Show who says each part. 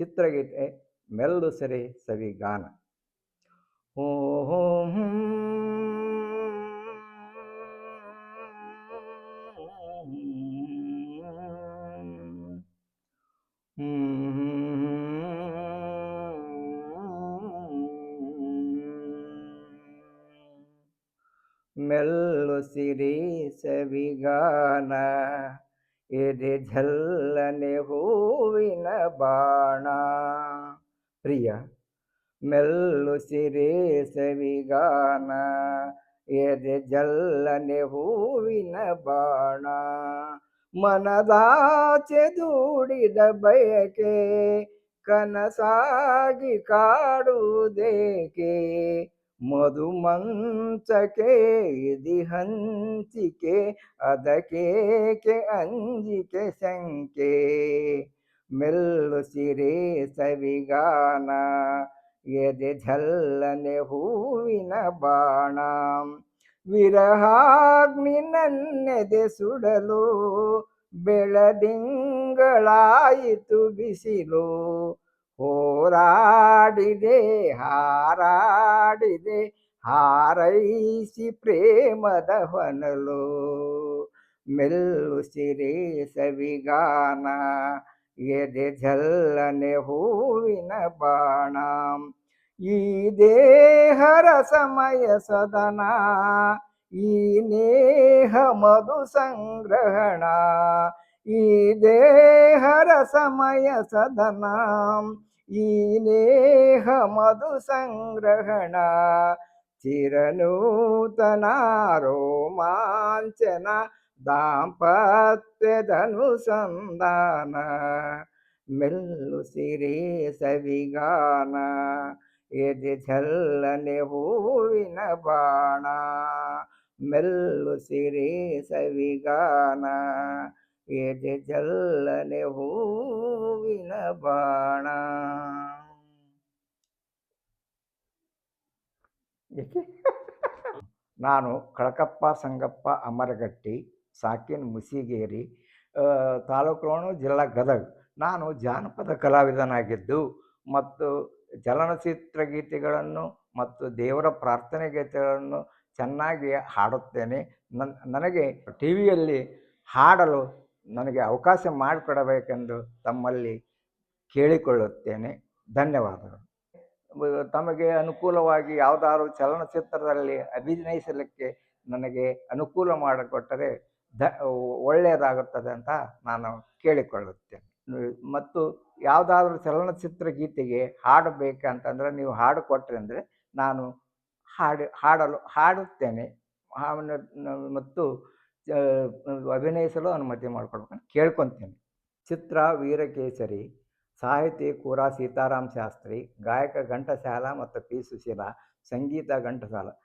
Speaker 1: ಚಿತ್ರಗೀತೆ ಮೆಲ್ಲು ಸೆರೆ ಸವಿಗಾನ ಓ ಹೋ ಮೆಲ್ಲು ಸಿರಿ ಸವಿಗಾನ ಎದೆ ಝಲ್ಲನೆ ಹೂವಿನ ಬಾಣ. ಪ್ರಿಯ, ಮೆಲ್ಲು ಸಿರಿ ಸವಿಗಾನ. ಎದೆ ಜಲ್ಲನೆ ಹೂವಿನ ಬಾಣ. ಮನದಾಚೆ ದೂಡಿದ ಬಯಕೆ, ಕನಸಾಗಿ ಕಾಡುವುದೇಕೆ? ಮಧುಮಂಚಕೆ ಇದಿ ಹಂಚಿಕೆ ಅದಕ್ಕೇಕೆ ಅಂಜಿಕೆ ಶಂಕೆ. ಮೆಲ್ಲು ಸಿರೆ ಸವಿಗಾನ, ಎದೆ ಝಲ್ಲನೆ ಹೂವಿನ ಬಾಣ. ವಿರಹಾಗ್ನಿ ನನ್ನೆದೆ ಸುಡಲು, ಬೆಳದಿಂಗಳಾಯಿತು ಬಿಸಿಲು. ಹೋರಾಡಿದೆ ಹಾರಾಡಿದೆ ಹಾರೈಸಿ ಪ್ರೇಮದ ಹೊನಲು ಮೆಲ್ಲು ಸಿರೆ ಸವಿಗಾನ ಎದೆ ಝಲ್ಲನೆ ಹೂವಿನ ಬಾಣ ಈ ದೇಹರ ಸಮಯ ಸದನ ಈ ನೇಹ ಮಧು ಸಂಗ್ರಹಣ ಈ ದೇಹರ ಸಮಯ ಸದನ ಈ ನೇಹ ಮಧು ಸಂಗ್ರಹಣ ಚಿರನೂತನ ರೋಮಾಂಚನ ದಾಂಪತ್ಯದನುಸಂಧಾನ ಮೆಲ್ಲು ಸಿರೆ ಸವಿಗಾನ ಎದೆ ಝಲ್ಲನೆ ಹೂವಿನ ಬಾಣ ಮೆಲ್ಲು ಸಿರೆ ಸವಿಗಾನ ಎದೆ ಜಲ್ಲನೆ ಹೂವಿನ ಬಾಣ. ನಾನು ಕಳಕಪ್ಪ, ಸಂಗಪ್ಪ, ಅಮರಗಟ್ಟಿ, ಸಾಕಿನ್ ಮುಸಿಗೇರಿ ತಾಲೂಕು ಜಿಲ್ಲಾ ಗದಗ. ನಾನು ಜಾನಪದ ಕಲಾವಿದನಾಗಿದ್ದು ಮತ್ತು ಚಲನಚಿತ್ರ ಗೀತೆಗಳನ್ನು ಮತ್ತು ದೇವರ ಪ್ರಾರ್ಥನೆ ಗೀತೆಗಳನ್ನು ಚೆನ್ನಾಗಿ ಹಾಡುತ್ತೇನೆ. ನನ್ನ ನನಗೆ ಟಿ ವಿಯಲ್ಲಿ ಹಾಡಲು ನನಗೆ ಅವಕಾಶ ಮಾಡಿಕೊಡಬೇಕೆಂದು ತಮ್ಮಲ್ಲಿ ಕೇಳಿಕೊಳ್ಳುತ್ತೇನೆ. ಧನ್ಯವಾದಗಳು. ತಮಗೆ ಅನುಕೂಲವಾಗಿ ಯಾವುದಾದ್ರು ಚಲನಚಿತ್ರದಲ್ಲಿ ಅಭಿನಯಿಸಲಿಕ್ಕೆ ನನಗೆ ಅನುಕೂಲ ಮಾಡಿಕೊಟ್ಟರೆ ದ, ಒಳ್ಳೆಯದಾಗುತ್ತದೆ ಅಂತ ನಾನು ಕೇಳಿಕೊಳ್ಳುತ್ತೇನೆ. ಮತ್ತು ಯಾವುದಾದ್ರೂ ಚಲನಚಿತ್ರ ಗೀತೆಗೆ ಹಾಡು ಬೇಕಂತಂದರೆ ನೀವು ಹಾಡು ಕೊಟ್ಟರೆ ಅಂದರೆ ನಾನು ಹಾಡು, ಹಾಡಲು, ಹಾಡುತ್ತೇನೆ. ಮತ್ತು ಅಭಿನಯಿಸಲು ಅನುಮತಿ ಮಾಡಿಕೊಡ್ಬೇಕಂತ ಕೇಳ್ಕೊತೀನಿ ಚಿತ್ರ ವೀರಕೇಸರಿ ಸಾಹಿತಿ ಕೂರ ಸೀತಾರಾಮ್ ಶಾಸ್ತ್ರಿ ಗಾಯಕ ಘಂಟಸಾಲ ಮತ್ತು ಪಿ ಸುಶೀಲ ಸಂಗೀತ ಘಂಟಸಾಲ